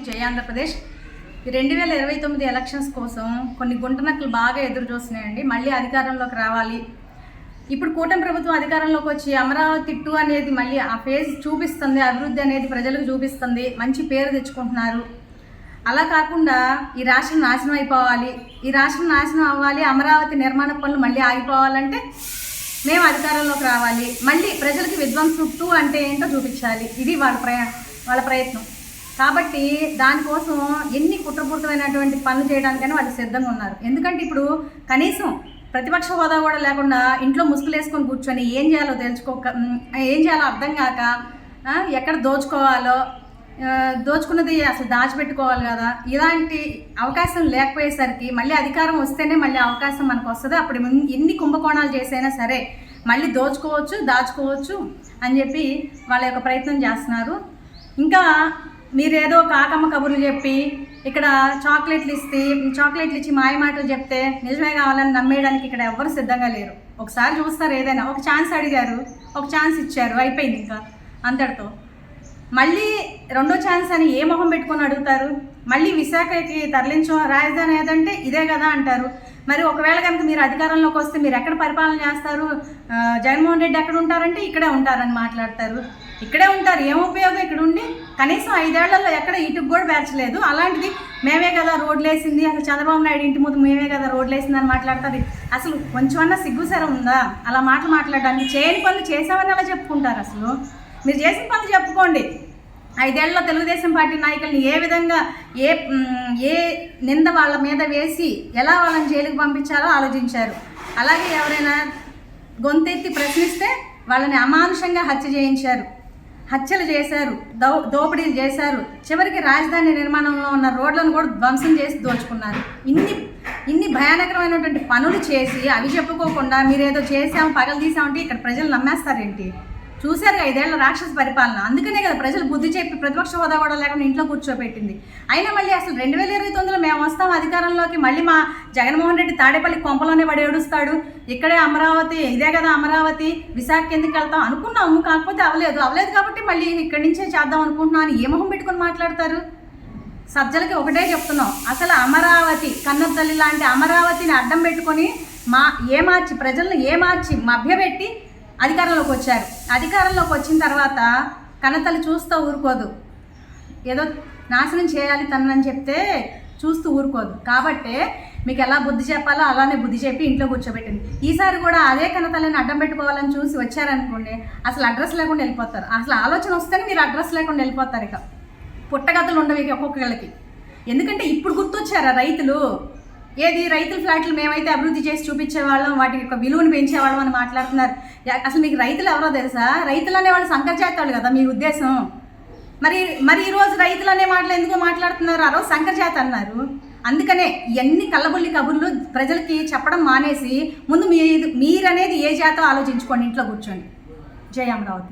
జై ఆంధ్రప్రదేశ్ ఈ రెండు వేల ఇరవై తొమ్మిది ఎలక్షన్స్ కోసం కొన్ని గుంటనక్కలు బాగా ఎదురు చూస్తున్నాయండి. మళ్ళీ అధికారంలోకి రావాలి. ఇప్పుడు కూటమి ప్రభుత్వం అధికారంలోకి వచ్చి అమరావతి టూ అనేది మళ్ళీ ఆ ఫేజ్ చూపిస్తుంది అభివృద్ధి అనేది ప్రజలకు చూపిస్తుంది. మంచి పేరు తెచ్చుకుంటున్నారు. అలా కాకుండా ఈ రాష్ట్రం నాశనం అయిపోవాలి. ఈ రాష్ట్రం నాశనం అవ్వాలి అమరావతి నిర్మాణ పనులు మళ్ళీ ఆగిపోవాలంటే మేము అధికారంలోకి రావాలి. మళ్ళీ ప్రజలకి విధ్వంసం టూ అంటే ఏంటో చూపించాలి. ఇది వాళ్ళ ప్రయా వాళ్ళ ప్రయత్నం. కాబట్టి దానికోసం ఎన్ని కుట్రపూరితమైనటువంటి పనులు చేయడానికైనా వాళ్ళు సిద్ధంగా ఉన్నారు. ఎందుకంటే ఇప్పుడు కనీసం ప్రతిపక్ష హోదా కూడా లేకుండా ఇంట్లో ముసుగులేసుకొని కూర్చొని ఏం చేయాలో తెలుసుకోక ఏం చేయాలో అర్థం కాక ఎక్కడ దోచుకోవాలో దోచుకున్నది అసలు దాచిపెట్టుకోవాలి కదా. ఇలాంటి అవకాశం లేకపోయేసరికి మళ్ళీ అధికారం వస్తేనే మళ్ళీ అవకాశం మనకు వస్తుంది. అప్పుడు ఎన్ని- ఎన్ని కుంభకోణాలు చేసైనా సరే మళ్ళీ దోచుకోవచ్చు దాచుకోవచ్చు అని చెప్పి వాళ్ళ యొక్క ప్రయత్నం చేస్తున్నారు. ఇంకా మీరేదో కాకమ్మ కబుర్లు చెప్పి ఇక్కడ చాక్లెట్లు ఇస్తే చాక్లెట్లు ఇచ్చి మాయ మాటలు చెప్తే నిజమే కావాలని నమ్మేయడానికి ఇక్కడ ఎవ్వరు సిద్ధంగా లేరు. ఒకసారి చూస్తారు ఏదైనా. ఒక ఛాన్స్ అడిగారు. ఒక ఛాన్స్ ఇచ్చారు. అయిపోయింది ఇంకా అంతటితో. మళ్ళీ రెండో ఛాన్స్ అని ఏ మొహం పెట్టుకొని అడుగుతారు? మళ్ళీ విశాఖకి తరలించో రాజధాని ఏదంటే ఇదే కదా అంటారు. మరి ఒకవేళ కనుక మీరు అధికారంలోకి వస్తే మీరు ఎక్కడ పరిపాలన చేస్తారు? జగన్మోహన్ రెడ్డి ఎక్కడ ఉంటారంటే ఇక్కడే ఉంటారని మాట్లాడతారు. ఇక్కడే ఉంటారు. ఏం ఉపయోగం ఇక్కడ ఉండి కనీసం ఐదేళ్ళలో ఎక్కడ ఇటుకు కూడా పేర్చలేదు. అలాంటిది మేమే కదా రోడ్లు వేసింది. అసలు చంద్రబాబు నాయుడు ఇంటి ముందు మేమే కదా రోడ్లు వేసింది అని మాట్లాడతారు అసలు కొంచెమన్నా సిగ్గుసరం ఉందా? అలా మాటలు మాట్లాడడానికి చేయని పనులు చేసామని అలా చెప్పుకుంటారు అసలు? మీరు చేసిన పనులు చెప్పుకోండి. ఐదేళ్ళలో తెలుగుదేశం పార్టీ నాయకుల్ని ఏ విధంగా ఏ ఏ నింద వాళ్ళ మీద వేసి ఎలా వాళ్ళని జైలుకి పంపించాలో ఆలోచించారు. అలాగే ఎవరైనా గొంతెత్తి ప్రశ్నిస్తే వాళ్ళని అమానుషంగా హత్య చేయించారు. హత్యలు చేశారు దౌ దోపిడీలు చేశారు. చివరికి రాజధాని నిర్మాణంలో ఉన్న రోడ్లను కూడా ధ్వంసం చేసి దోచుకున్నారు. ఇన్ని ఇన్ని భయానకరమైనటువంటి పనులు చేసి అవి చెప్పుకోకుండా మీరేదో చేసాం పగలు తీసామంటే ఇక్కడ ప్రజలు నమ్మేస్తారేంటి? చూశారు ఐదేళ్ళ రాక్షస పరిపాలన. అందుకనే కదా ప్రజలు బుద్ధి చెప్పి ప్రతిపక్ష హోదా కూడా లేకుండా ఇంట్లో కూర్చోబెట్టింది. అయినా మళ్ళీ అసలు రెండు వేల ఇరవై తొమ్మిదిలో మేము వస్తాం అధికారంలోకి మళ్ళీ మా జగన్మోహన్ రెడ్డి తాడేపల్లి కొంపలోనే పడి ఏడుస్తాడు. ఇక్కడే అమరావతి ఇదే కదా అమరావతి విశాఖ ఎందుకు వెళ్తాం అనుకున్నాము కాకపోతే అవ్వలేదు. అవ్వలేదు కాబట్టి మళ్ళీ ఇక్కడి నుంచే చేద్దాం అనుకుంటున్నాను ఏ మొహం పెట్టుకుని మాట్లాడతారు? సజ్జలకి ఒకటే చెప్తున్నాం. అసలు అమరావతి కన్నతల్లి లాంటి అమరావతిని అడ్డం పెట్టుకొని మా ఏమార్చి ప్రజలను ఏమార్చి మభ్యపెట్టి అధికారంలోకి వచ్చారు. అధికారంలోకి వచ్చిన తర్వాత కన్నతల్లి చూస్తూ ఊరుకోదు. ఏదో నాశనం చేయాలి తనని చెప్తే చూస్తూ ఊరుకోదు. కాబట్టే మీకు ఎలా బుద్ధి చెప్పాలో అలానే బుద్ధి చెప్పి ఇంట్లో కూర్చోబెట్టింది. ఈసారి కూడా అదే కన్నతల్లిని అడ్డం పెట్టుకోవాలని చూసి వచ్చారనుకోండి అసలు అడ్రస్ లేకుండా వెళ్ళిపోతారు. అసలు ఆలోచన వస్తేనే మీరు అడ్రస్ లేకుండా వెళ్ళిపోతారు ఇక. పుట్టగతలు ఉండవు ఇక ఒక్కొక్కళ్ళకి. ఎందుకంటే ఇప్పుడు గుర్తొచ్చారా రైతులు? ఏది? రైతుల ఫ్లాట్లు మేమైతే అభివృద్ధి చేసి చూపించేవాళ్ళం వాటి యొక్క విలువను పెంచేవాళ్ళం అని మాట్లాడుతున్నారు. అసలు మీకు రైతులు ఎవరో తెలుసా? రైతులు అనేవాళ్ళు సంకరజాతాలు కదా మీ ఉద్దేశం. మరి మరి ఈరోజు రైతులు అనే మాటలు ఎందుకు మాట్లాడుతున్నారు? ఆ రోజు సంకరజాత అన్నారు. అందుకనే ఇవన్నీ కళ్ళబుల్లి కబుర్లు ప్రజలకి చెప్పడం మానేసి ముందు మీ మీరనేది ఏ జాతో ఆలోచించుకోండి ఇంట్లో కూర్చోండి. జయ అమరావతి.